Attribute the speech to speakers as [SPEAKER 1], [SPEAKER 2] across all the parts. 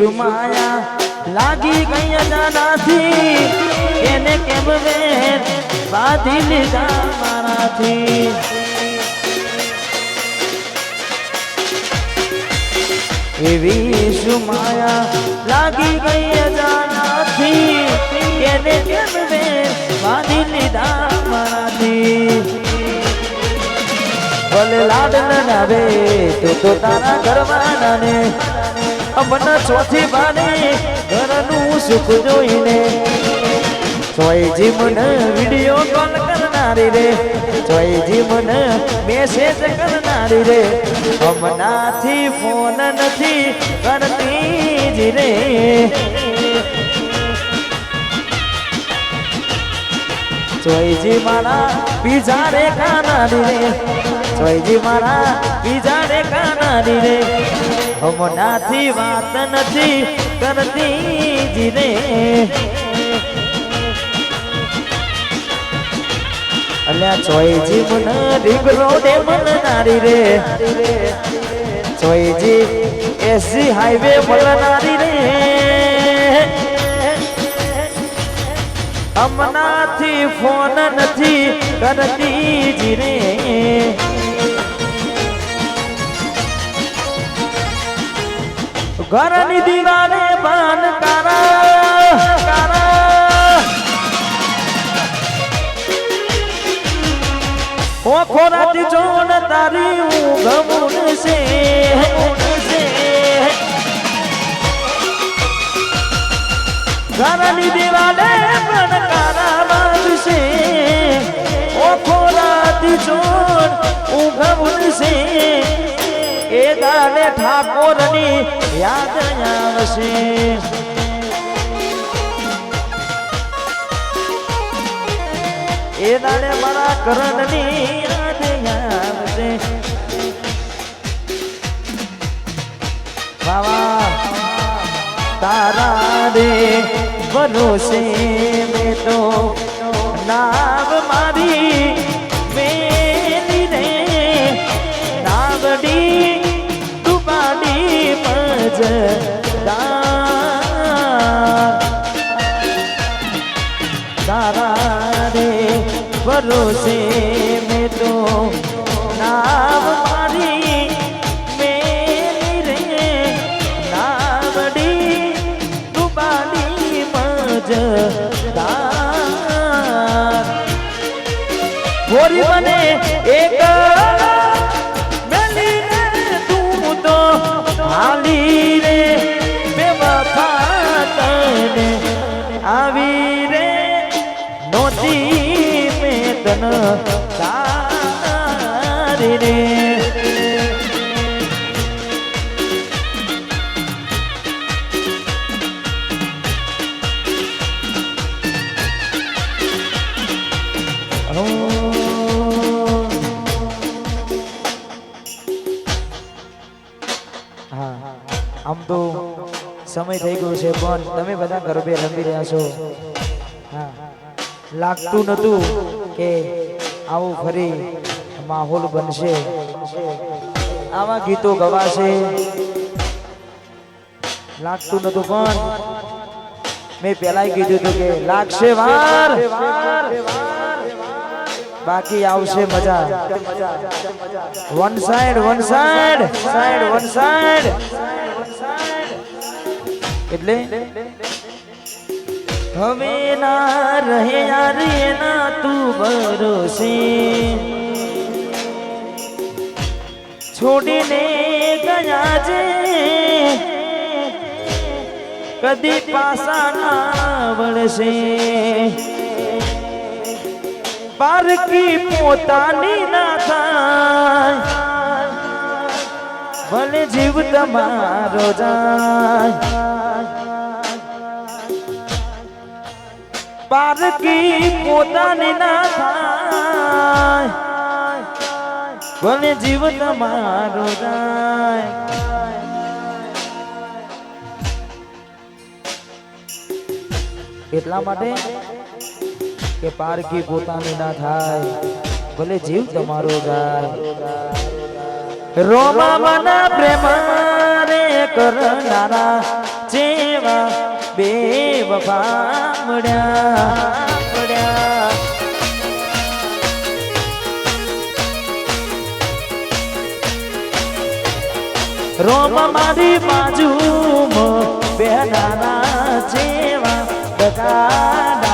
[SPEAKER 1] સુમાયા લાગી ગઈ અજાનાથી એને કેમ વેર બાંધી લીધા મારાથી એવી સુમાયા લાગી ગઈ અજાનાથી એને કેમ વેર બાંધી લીધા મારાથી ભલે લાડ ન આવે તો તારા ઘરવાળા ને અમને ચોથી બાની ઘરનું સુખ જોઈને. ચોયજી મને વીડિયો કોલ કરનારી રે. ચોયજી મને મેસેજ કરનારી રે. હમણાંથી ફોન નથી કરતી જ રે. ચોયજી મારા બીજા રે કાનારી રે. ચોયજી મારા બીજા રે કાનારી રે. હમણાંથી વાત નથી કરતી જીને. અલ્યા ચોયજી મન રીંગરો દે મન નારી રે. ચોયજી એસી હાઈવે મળનારી રે. હમણાંથી ફોન નથી કરતી જી ઘરની દીવાને બાન કરા ખોરાતી જોન તારી ઊંઘ છે. ઘરની દિવાલે પણ કારા બાંધશે ઓ ખોરાતી જોન ઊંઘ છે. એ દાને ઠાકોરની યાદ આવશે એ દાડે મારા કરણની યાદ આવશે બાવા તારા રે ભરોસે મેં તો નામ મારી તારા ભરોસે મેં તો નાવ મારી મેલી રે નાવડી ડુબાડી મજ ગોરી મને એક તારી આમ તો સમય થઈ ગયો છે, પણ તમે બધા ગરબે રમી રહ્યા છો. હા. લાગતું નતું. કે આવું ફરી માહોલ બનશે. આવા ગીતો ગવાશે. લાગતું નતું પણ મેં પેલા કીધું હતું કે લાગશે વાર. બાકી આવશે મજા. One side one side side one side એટલે હવે ના રહે યાર ના તું ભરોસે. છોડીને ગયા છે. કદી પાસા ના વળશે. પારકી પોતાની ના થાય. ભલે જીવ તમારો જાય. પારકી પોતાની ના થાય. ભલે જીવ તમારો જાય. એટલા માટે કે પારકી પોતાની ના થાય. ભલે જીવ તમારો જાય. રોમા મના પ્રેમ રે કરનારા જેવા બે વફા મળ્યા. મળ્યા રોમ મારી બાજુ બે નાના જેવા ડકાડા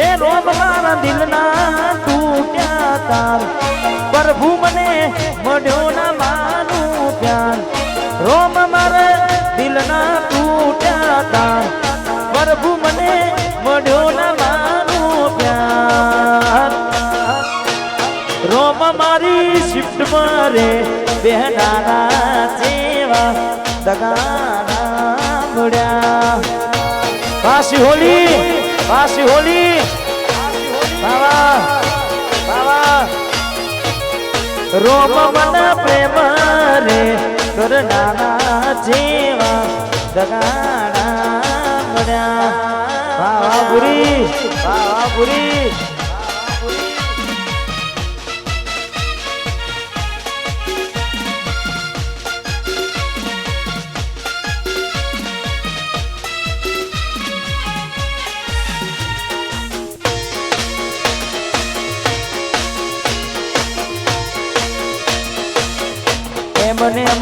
[SPEAKER 1] હે રોમ મારા દિલના તૂટ્યા તાર. પ્રભુ મને મળ્યો ના માનું પ્યાર. રોમ મારા દિલના તૂટ્યા તાર. પ્રભુ મને મળ્યો ના માનું પ્યાર. રોમ મારી શિફ્ટ મારે બેહનારા જેવા દગાના મળ્યા પાછી હોલી પાછી હોલી બાવા બાવા રોમ મન પ્રેમ રે કરનારા જેવા દગાના મળ્યા. બાવા પુરી બાવા પુરી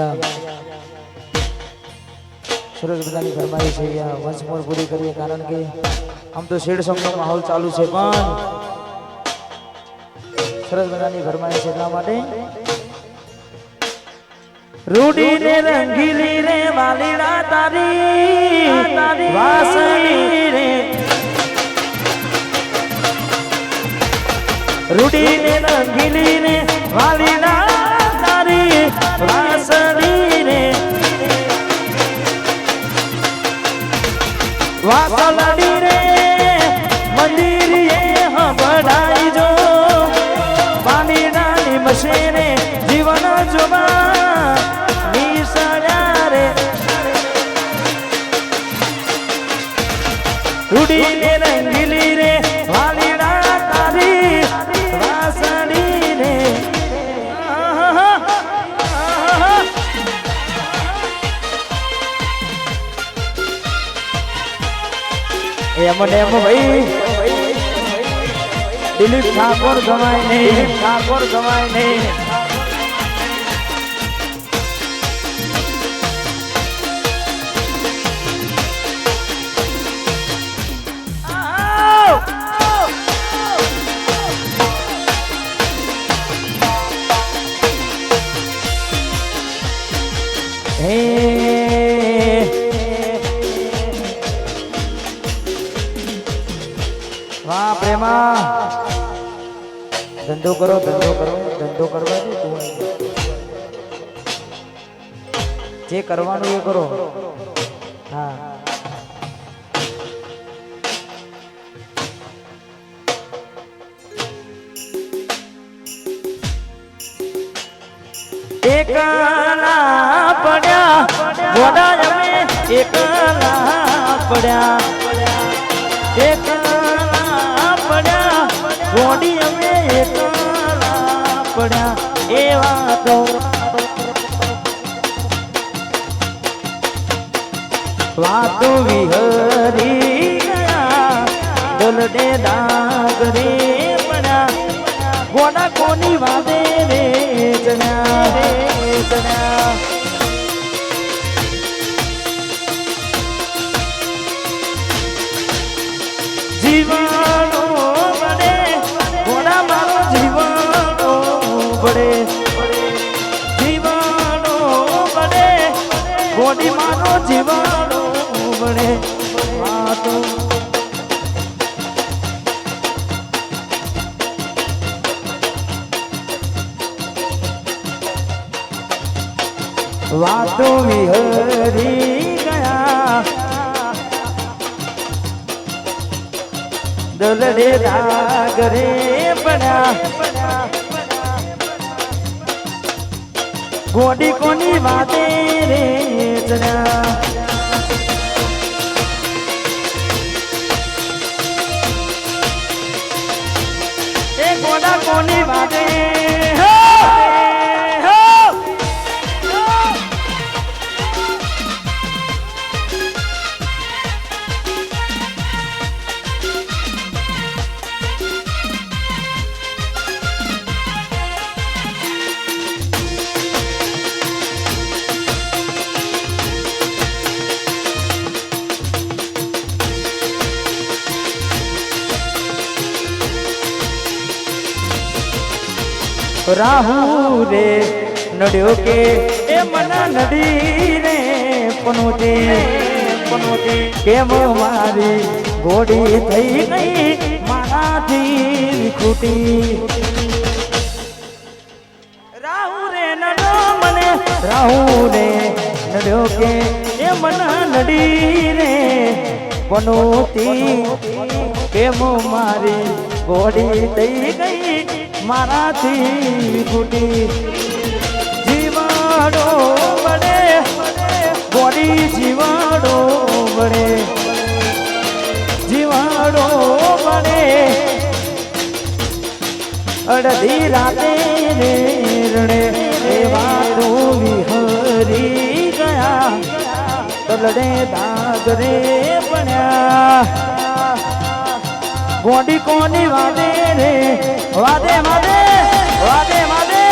[SPEAKER 1] અહીંયા સરસ બધાની ફરમાઈ છે અહીંયા વંશમોર પૂરી કરીએ કારણ કે આમ તો શેડ સોંગનો માહોલ ચાલુ છે પણ સરસ બધાની ફરમાઈ છે એટલા માટે રૂડી ને રંગીલી રે વાલીડા તારી વાસણી રે રૂડી ને રંગીલી રે વાલીડા વાસલડી રે મંદિરીએ હબડાઈ જો. પાણી નાની મશીને જીવન જોવા નિસળ્યા રે. રંગીલી એમ ને એમ ભાઈ. દિલીપ ઠાકોર ગવાય નહીં. ઠાકોર ગવાય નહીં. કરવાનું એ કરો. હા. એકલા પડ્યા ગોડા અમે એકલા પડ્યા. એકલા પડ્યા ગોડી અમે એકલા પડ્યા. એવા તો વાતો વિહરી ગયા. દલડે ડાગરે પડ્યા ગોડા કોની વાદે રે જણા રે જણા જીવાણો બને ઘોડા મારો જીવાણો જીવાનો બને ઘોડી મારો જીવાનો પડે વાત વાતો વિહરી ગયા. દલડે રાગરે પડ્યા. ગોડી કોની વાતે રે ચડ્યા. ગોડા કોની વાતે રાહુ રે નડ્યો કે, એ મન નડી રે પનોતે પનોતે કેમ મારી ઘોડી થઈ ગઈ? મારાથી ખૂટી રાહુ રે નડો મને રાહુ રે નડ્યો કે, એ મન નડી રે પનોતી કેમ મારી ઘોડી થઈ ગઈ? મારાથી ખૂટી. જીવાડો બડે બોડી જીવાડો બડે જીવાડો બડે અડધી રાતે રે રડે એવા વિહરી ગયા. તલડે દાગરે પડ્યા ગોડી કોની વાદે રે વાદે વાદે વાદે વાદે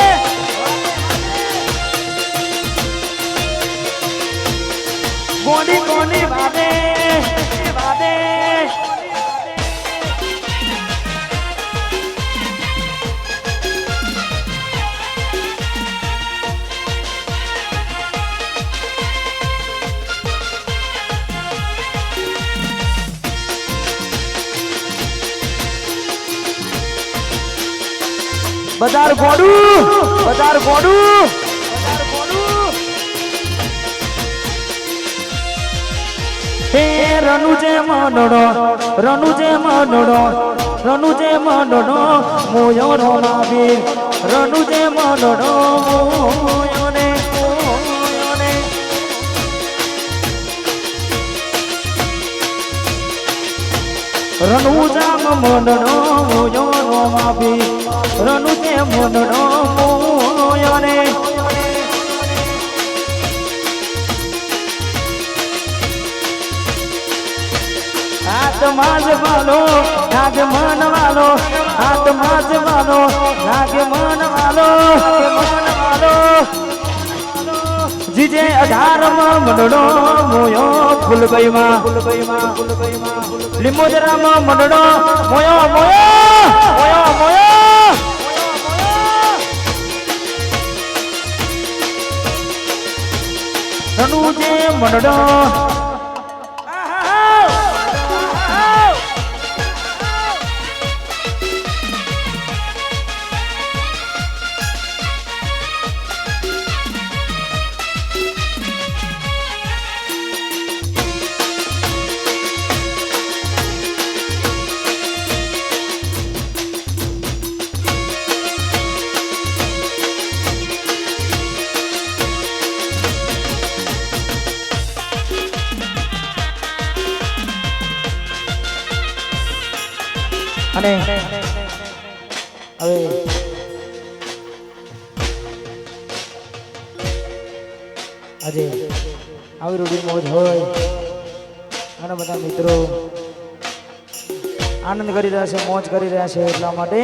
[SPEAKER 1] ગોડી કોની વાદે બજાર ગોડું બજાર ગોડું રનુજે મનડો રનુજે મનડો રનુજે મનડો, મોયો રો માવીર રનુજે મનડો, મોયોને મોયોને. મોયો ને રનુજા મનડો, મોયો રો માવીર રનુજે મનડો મોયો ને આત્મા જ વાલો નાગ મન વાલો આત્મા જ વાલો નાગ મન વાલો મન વાલો. જીજે અઢારમાં મંડળો મોયો ફૂલબઈ માં લીંબોદરા માં મંડળો મોયો મોયો મોયો મોયો. રનુજે મંડળો અને હવે આજે આવી રૂઢી મોજ હોય ઘણા બધા મિત્રો આનંદ કરી રહ્યા છે, મોજ કરી રહ્યા છે એટલા માટે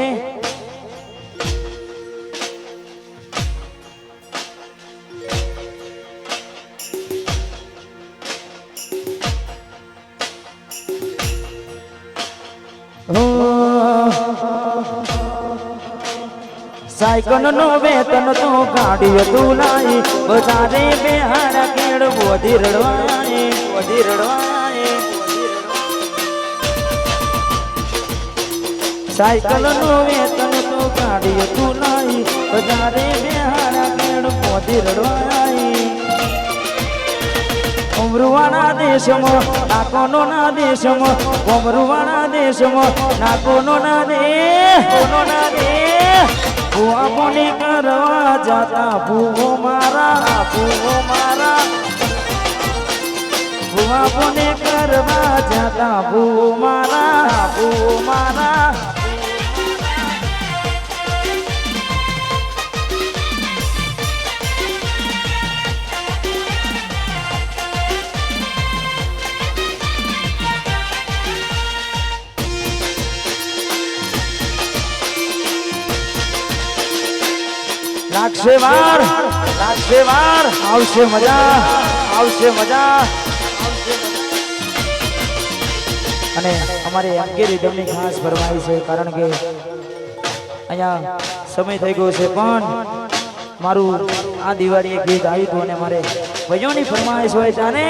[SPEAKER 1] સાયકલ નો વેતન તો ગાડીઓ તું લાઈ બજારે બેહાડા કેળ બોધી રડવાય બોધી રડવાય સાયકલ નો વેતન તો ગાડી તું લાઈ બજારે બેહાડા કેળ બોધી રડવાય. કોમરુવાના દેશમાં, નાકોનો ના દેશમાં કોમરુવાના દેશમાં, નાકોનો ના દે ના દે. ભૂવા કોને કરવા જાતા, ભૂવો મારા ભૂવો મારા. ભૂવા કોને કરવા જાતા, ભૂવો મારા ભૂવો મારા. લાગશે વાર. લાગશે વાર. આવશે મજા. આવશે મજા. અને અમારે અંગેરી ડમની ખાસ ફરમાઈ છે કારણ કે અહીંયા સમય થઈ ગયો છે પણ મારું આ દિવાળી એક ગીત આવ્યું હતું અને મારે ભાઈઓની ફરમાઈશ હોય તાને